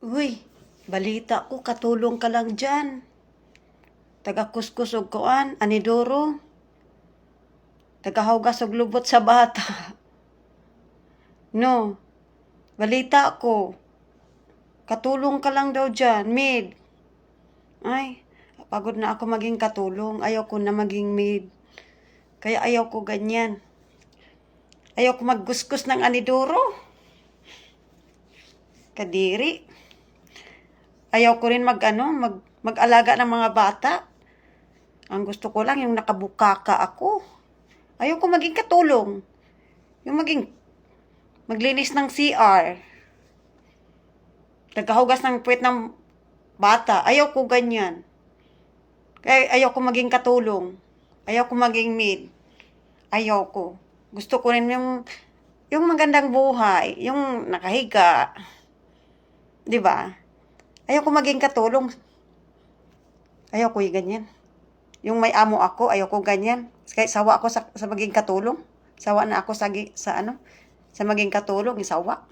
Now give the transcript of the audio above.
Uy, balita ko, katulong ka lang dyan. Taga-kuskus og kuan, anidoro. Tagahugas og lubot sa bata. No, balita ko. Katulong ka lang daw dyan, maid. Ay, pagod na ako maging katulong. Ayaw ko na maging maid. Kaya ayaw ko ganyan. Ayaw ko magkuskus ng anidoro. Kadiri. Ayaw ko rin mag ano, mag, mag-alaga ng mga bata. Ang gusto ko lang yung nakabukaka ako. Ayaw ko maging katulong. Yung maging maglinis ng CR. Nagkahugas ng puwet ng bata. Ayaw ko ganyan. Kaya ayaw ko maging katulong. Ayaw ko maging maid. Ayaw ko. Gusto ko rin yung yung magandang buhay, yung nakahiga. 'Di ba? Ayaw ko maging katulong. Ayaw ko yung ganyan. Yung may amo ako, ayaw ko ganyan. Kahit sawa ako sa, sa maging katulong. Sawa na ako sa, sa ano, sa maging katulong, sawa.